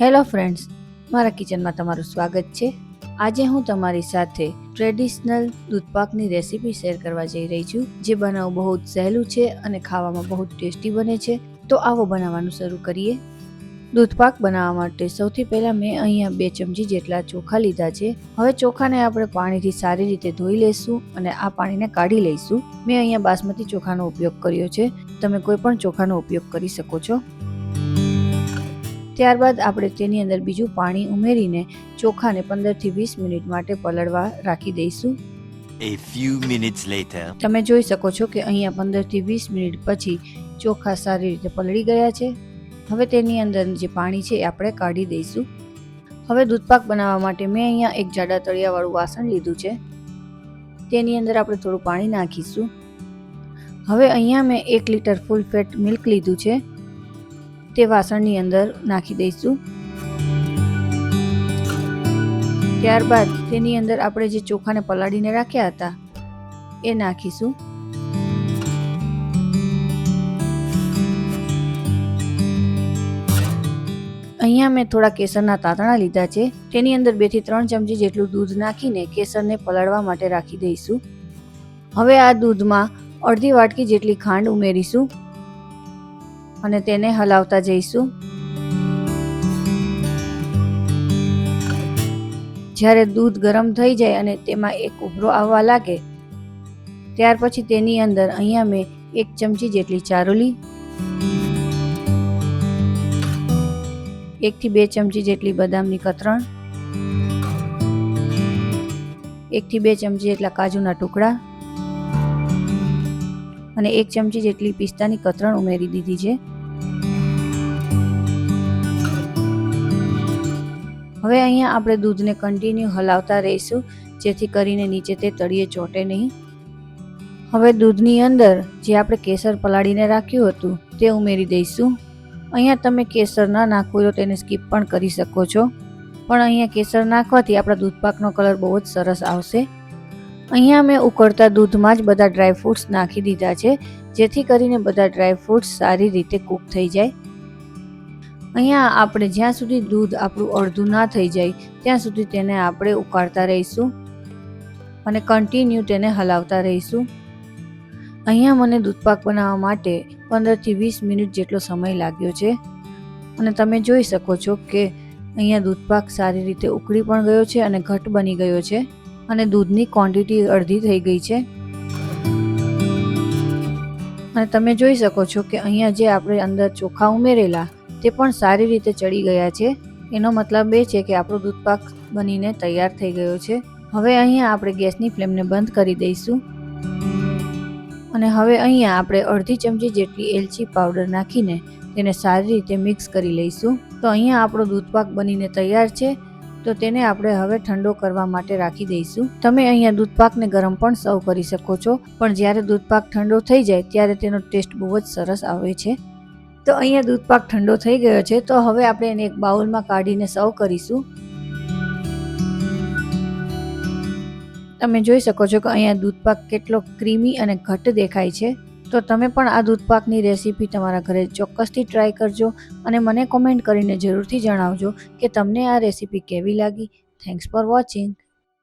Hello friends, મારા કિચનમાં તમારું સ્વાગત છે. આજે હું તમારી સાથે ટ્રેડિશનલ દૂધપાકની રેસીપી શેર કરવા જઈ રહી છું, જે બનાવવું બહુ જ સહેલું છે અને ખાવામાં બહુ જ ટેસ્ટી બને છે. તો આવો બનાવવાનું શરૂ કરીએ. દૂધપાક બનાવવા માટે સૌથી પહેલાં મેં અહીંયા બે ચમચી જેટલા ચોખા લીધા છે. હવે ચોખાને આપણે પાણીથી સારી રીતે ધોઈ લઈશું અને આ પાણીને કાઢી લઈશું. મેં અહીંયા બાસમતી ચોખાનો ઉપયોગ કર્યો છે. તમે કોઈ પણ ચોખાનો ઉપયોગ કરી શકો છો. ત્યારબાદ આપણે તેની અંદર બીજું પાણી ઉમેરીને ચોખાને પંદરથી વીસ મિનિટ માટે પલળવા રાખી દઈશું. A few minutes later. તમે જોઈ શકો છો કે અહીંયા પંદરથી વીસ મિનિટ પછી ચોખા સારી રીતે પલળી ગયા છે. હવે તેની અંદર જે પાણી છે એ આપણે કાઢી દઈશું. હવે દૂધપાક બનાવવા માટે મેં અહીંયા એક જાડા તળિયાવાળું વાસણ લીધું છે. તેની અંદર આપણે થોડું પાણી નાખીશું. હવે અહીંયા મેં એક લીટર ફૂલ ફેટ મિલ્ક લીધું છે. તે વાસણની અંદર નાખી દઈશું. ત્યારબાદ તેની અંદર આપણે જે ચોખાને પલાળીને રાખ્યા હતા, એ નાખીશું. અહીંયા મેં થોડા કેસરના તાતણા લીધા છે. તેની અંદર બેથી ત્રણ ચમચી જેટલું દૂધ નાખીને કેસરને પલાળવા માટે રાખી દઈશું. હવે આ દૂધમાં અડધી વાટકી જેટલી ખાંડ ઉમેરીશું. અને તેને હલાવતા જઈશું. જ્યારે દૂધ ગરમ થઈ જાય અને તેમાં એક ઉભરો આવવા લાગે, ત્યાર પછી તેની અંદર અહીંયા મેં એક ચમચી જેટલી ચારોલી, એકથી બે ચમચી જેટલી બદામની કતરણ, એકથી બે ચમચી જેટલા કાજુના ટુકડા અને એક ચમચી જેટલી પિસ્તાની કતરણ ઉમેરી દીધી છે. હવે અહીંયા આપણે દૂધને કન્ટિન્યુ હલાવતા રહીશું, જેથી કરીને નીચે તે તળિયે ચોટે નહીં. હવે દૂધની અંદર જે આપણે કેસર પલાળીને રાખ્યું હતું, તે ઉમેરી દઈશું. અહીંયા તમે કેસર ના નાખવું તો તેને સ્કીપ પણ કરી શકો છો. પણ અહીંયા કેસર નાખવાથી આપણા દૂધપાકનો કલર બહુ જ સરસ આવશે. અહીંયા મેં ઉકળતા દૂધમાં જ બધા ડ્રાય ફ્રૂટ્સ નાખી દીધા છે, જેથી કરીને બધા ડ્રાય ફ્રૂટ્સ સારી રીતે કૂક થઈ જાય. અહીંયા આપણે જ્યાં સુધી દૂધ આપણું અડધું ના થઈ જાય, ત્યાં સુધી તેને આપણે ઉકાળતા રહીશું અને કન્ટિન્યુ તેને હલાવતા રહીશું. અહીંયા મને દૂધપાક બનાવવા માટે પંદરથી વીસ મિનિટ જેટલો સમય લાગ્યો છે. અને તમે જોઈ શકો છો કે અહીંયા દૂધપાક સારી રીતે ઉકળી પણ ગયો છે અને ઘટ બની ગયો છે અને દૂધની ક્વોન્ટિટી અડધી થઈ ગઈ છે. અને તમે જોઈ શકો છો કે અહીંયા જે આપણે અંદર ચોખા ઉમેરેલા તે પણ સારી રીતે ચડી ગયા છે, એનો મતલબ એ છે કે આપણો દૂધપાક બનીને તૈયાર થઈ ગયો છે. હવે અહીંયા આપણે ગેસની ફ્લેમને બંધ કરી દઈશું. અને હવે અહીંયા આપણે અડધી ચમચી જેટલી એલચી પાવડર નાખીને તેને સારી રીતે મિક્સ કરી લઈશું. તો અહીંયા આપણો દૂધપાક બનીને તૈયાર છે, તો તેને આપણે હવે ઠંડો કરવા માટે રાખી દઈશું. તમે અહીંયા દૂધપાકને ગરમ પણ સર્વ કરી શકો છો, પણ જ્યારે દૂધપાક ઠંડો થઈ જાય ત્યારે તેનો ટેસ્ટ બહુ જ સરસ આવે છે. તો અહીંયા દૂધપાક ઠંડો થઈ ગયો છે, તો હવે આપણે એને એક બાઉલમાં કાઢીને સર્વ કરીશું. તમે જોઈ શકો છો કે અહીંયા દૂધપાક કેટલો ક્રીમી અને ઘટ્ટ દેખાય છે. તો તમે પણ આ દૂધપાકની રેસીપી તમારા ઘરે ચોક્કસથી ટ્રાય કરજો અને મને કોમેન્ટ કરીને જરૂરથી જણાવજો કે તમને આ રેસીપી કેવી લાગી. Thanks for watching